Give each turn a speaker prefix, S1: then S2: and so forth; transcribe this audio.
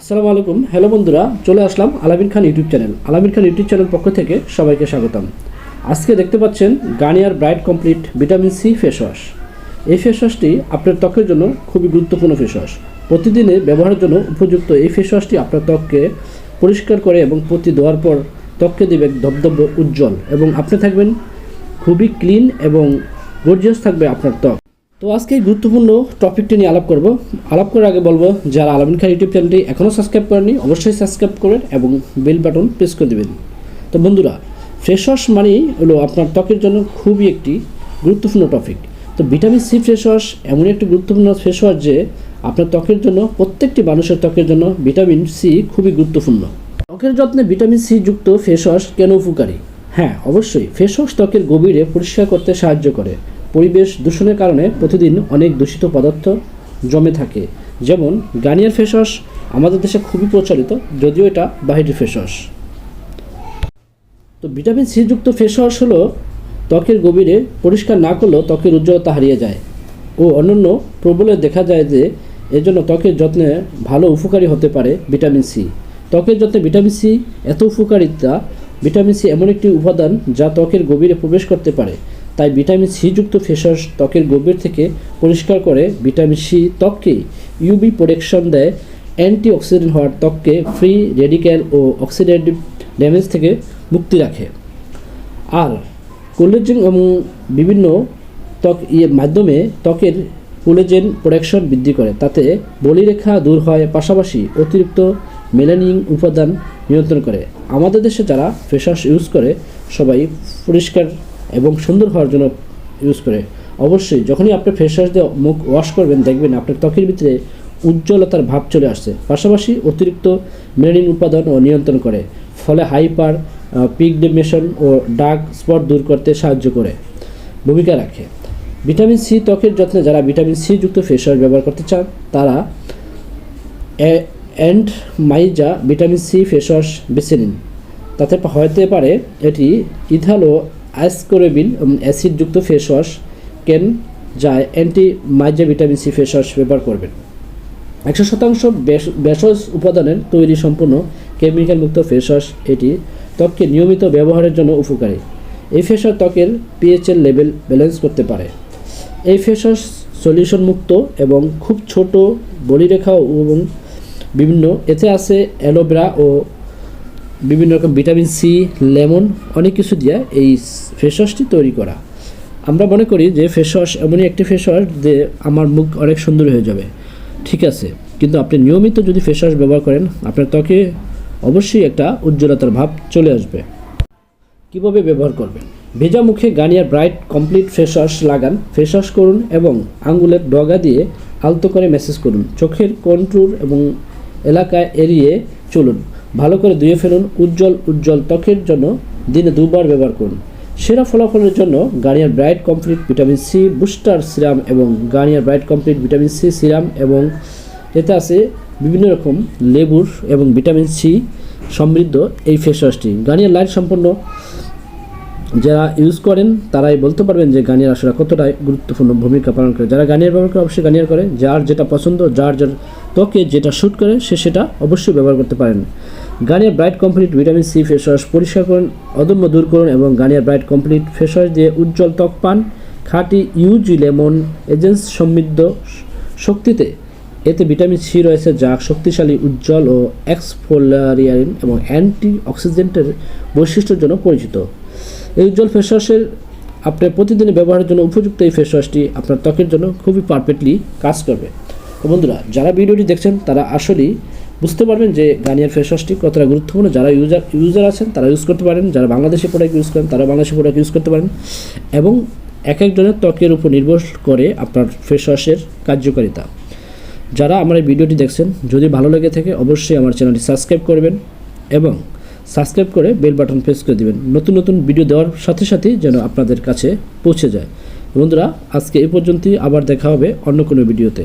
S1: আসসালামু আলাইকুম। হ্যালো বন্ধুরা, চলে আসলাম আলামিন খান ইউটিউব চ্যানেল। আলামিন খান ইউটিউব চ্যানেল পক্ষ থেকে সবাইকে স্বাগতম। আজকে দেখতে পাচ্ছেন Garnier bright complete vitamin C face wash. এই ফেস ওয়াশটি আপনার ত্বকের জন্য খুবই গুরুত্বপূর্ণ ফেস ওয়াশ। প্রতিদিনের ব্যবহারের জন্য উপযুক্ত এই ফেস ওয়াশটি আপনার ত্বককে পরিষ্কার করে এবং প্রতি দেওয়ার পর ত্বককে দেবে ধবধব উজ্জ্বল এবং আপনি থাকবেন খুবই ক্লিন এবং গর্জিয়াস থাকবে আপনার ত্বক। তো আজকে গুরুত্বপূর্ণ টপিকটি নিয়ে আলাপ করব। আলাপ করার আগে বলব, যারা আলামিন খান ইউটিউব চ্যানেলটি এখনও সাবস্ক্রাইব করেনি অবশ্যই সাবস্ক্রাইব করবেন এবং বেল বাটন প্রেস করে দেবেন। তো বন্ধুরা ফ্রেশ ওয়াশ মানেই হলো আপনার ত্বকের জন্য খুবই একটি গুরুত্বপূর্ণ টপিক তো ভিটামিন সি ফ্রেশ ওয়াশ এমন একটি গুরুত্বপূর্ণ ফ্রেশ ওয়াশ যে আপনার ত্বকের জন্য, প্রত্যেকটি মানুষের ত্বকের জন্য ভিটামিন সি খুবই গুরুত্বপূর্ণ। ত্বকের যত্নে ভিটামিন সি যুক্ত ফেস ওয়াশ কেন উপকারী? হ্যাঁ অবশ্যই ফেস ওয়াশ ত্বকের গভীরে পরিষ্কার করতে সাহায্য করে। পরিবেশ দূষণের কারণে প্রতিদিন অনেক দূষিত পদার্থ জমে থাকে। যেমন গার্নিয়ার ফেস ওয়াশ আমাদের দেশে খুবই প্রচলিত, যদিও এটা বাহিরের ফেস ওয়াশ তো ভিটামিন সি যুক্ত ফেস ওয়াশ হলো ত্বকের গভীরে পরিষ্কার না করলেও ত্বকের উজ্জ্বলতা হারিয়ে যায়। ও অন্যান্য প্রবলে দেখা যায় যে এর জন্য ত্বকের যত্নে ভালো উপকারী হতে পারে ভিটামিন সি। ত্বকের যত্নে ভিটামিন সি এত উপকারিতা, ভিটামিন সি এমন একটি উপাদান যা ত্বকের গভীরে প্রবেশ করতে পারে। তাই ভিটামিন সি যুক্ত ফেসওয়াশ ত্বকের গভীর থেকে পরিষ্কার করে ভিটামিন সি ত্বককে ইউবি প্রোটেকশন দেয়। অ্যান্টি অক্সিডেন্ট হওয়ার ত্বককে ফ্রি রেডিক্যাল ও অক্সিডেটিভ ড্যামেজ থেকে মুক্তি রাখে। আর কোলেজেন এবং বিভিন্ন ত্বক মাধ্যমে ত্বকের কোলেজেন প্রোডাকশন বৃদ্ধি করে। তাতে বলিরেখা দূর হয় পাশাপাশি অতিরিক্ত মেলানিন উপাদান নিয়ন্ত্রণ করে। আমাদের দেশে যারা ফেসওয়াশ ইউজ করে, সবাই পরিষ্কার এবং সুন্দর হওয়ার জন্য ইউজ করে। অবশ্যই, যখনই আপনি ফেসওয়াশ দিয়ে মুখ ওয়াশ করবেন, দেখবেন আপনার ত্বকের ভিতরে উজ্জ্বলতার ভাব চলে আসছে। পাশাপাশি অতিরিক্ত মেলানিন উপাদান ও নিয়ন্ত্রণ করে, ফলে হাইপার পিগমেশন ও ডার্ক স্পট দূর করতে সাহায্য করে। ভূমিকা রাখে। ভিটামিন সি ত্বকের যত্নে যারা ভিটামিন সি যুক্ত ফেস ওয়াশ ব্যবহার করতে চান, তারা অ্যান্ড মাইজা ভিটামিন সি ফেসওয়াশ বেছে নিন। তাতে হতে পারে এটি ইথালো আইসকোরেবিল অ্যাসিডযুক্ত ফেস ওয়াশ কেন যায় অ্যান্টি মাইজা ভিটামিন সি ফেস ওয়াশ ব্যবহার করবেন। একশো শতাংশ ভেষজ উপাদানের তৈরি সম্পূর্ণ কেমিক্যাল মুক্ত ফেস ওয়াশ এটি ত্বককে নিয়মিত ব্যবহারের জন্য উপকারী। এই ফেস ওয়াশ ত্বকের পিএইচের লেভেল ব্যালেন্স করতে পারে। এই ফেস ওয়াশ সলিউশন মুক্ত এবং খুব ছোট বলিরেখা এবং বিভিন্ন, এতে আছে অ্যালোভেরা ও বিভিন্ন রকম ভিটামিন সি, লেমন, অনেক কিছু দিয়ে এই ফেস ওয়াশটি তৈরি করা। আমরা মনে করি যে ফেস ওয়াশ এমনই একটি ফেস ওয়াশ যে আমার মুখ অনেক সুন্দর হয়ে যাবে। ঠিক আছে, কিন্তু আপনি নিয়মিত যদি ফেস ওয়াশ ব্যবহার করেন, আপনার ত্বকে অবশ্যই একটা উজ্জ্বলতার ভাব চলে আসবে। কীভাবে ব্যবহার করবেন? ভেজা মুখে Garnier bright complete face wash লাগান ফেস ওয়াশ করুন এবং আঙ্গুলের ডগা দিয়ে আলতো করে মেসেজ করুন। চোখের কন্ট্রোল এবং এলাকায় এড়িয়ে চলুন। ভালো করে ধুয়ে ফেলুন উজ্জ্বল উজ্জ্বল ত্বকের জন্য দিনে দুবার ব্যবহার করুন। সেরা ফলাফলের জন্য Garnier bright complete vitamin C, booster serum এবং Garnier bright complete vitamin C serum এবং এতে আছে বিভিন্ন রকম লেবুর এবং ভিটামিন সি সমৃদ্ধ এই ফেস ওয়াশটি। গার্নিয়ার লাইট সম্পন্ন যারা ইউজ করেন, তারাই বলতে পারবেন যে গানিয়ার আসলে কতটা গুরুত্বপূর্ণ ভূমিকা পালন করে। যারা গানিয়ার ব্যবহার করে, অবশ্যই গানিয়ার করে। যার যেটা পছন্দ, যার যার ত্বকে যেটা শ্যুট করে, সে সেটা অবশ্যই ব্যবহার করতে পারেন। Garnier bright complete vitamin C face wash পরিষ্কার করুন, অদম্য দূর করুন এবং Garnier bright complete face wash দিয়ে উজ্জ্বল ত্বক পান। খাঁটি ইউজি লেমন এজেন্স সমৃদ্ধ শক্তিতে এতে ভিটামিন সি রয়েছে যা শক্তিশালী, উজ্জ্বল ও এক্সফোলারিয়ারিন এবং অ্যান্টি অক্সিডেন্টের বৈশিষ্ট্যের জন্য পরিচিত। এই উজ্জ্বল ফেস ওয়াশের আপনার প্রতিদিনের ব্যবহারের জন্য উপযুক্ত এই ফেস ওয়াশটি আপনার ত্বকের জন্য খুবই পারফেক্টলি কাজ করবে। তো বন্ধুরা, যারা ভিডিওটি দেখছেন, তারা আসলেই বুঝতে পারবেন যে গার্নিয়ার ফেস ওয়াশটি কতটা গুরুত্বপূর্ণ। যারা ইউজার ইউজার আছেন, তারা ইউজ করতে পারেন। যারা বাংলাদেশি প্রোডাক্ট ইউজ করেন তারা বাংলাদেশি প্রোডাক্ট ইউজ করতে পারেন। এবং এক একজনের ত্বকের উপর নির্ভর করে আপনার ফেস ওয়াশের কার্যকারিতা। যারা আমার এই ভিডিওটি দেখছেন, যদি ভালো লেগে থাকে, অবশ্যই আমার চ্যানেলটি সাবস্ক্রাইব করবেন এবং সাবস্ক্রাইব করে বেল বাটন প্রেস করে দিবেন। নতুন নতুন ভিডিও দেওয়ার সাথে সাথেই যেন আপনাদের কাছে পৌঁছে যায়। বন্ধুরা, আজকে এই পর্যন্তই। আবার দেখা হবে অন্য কোনো ভিডিওতে।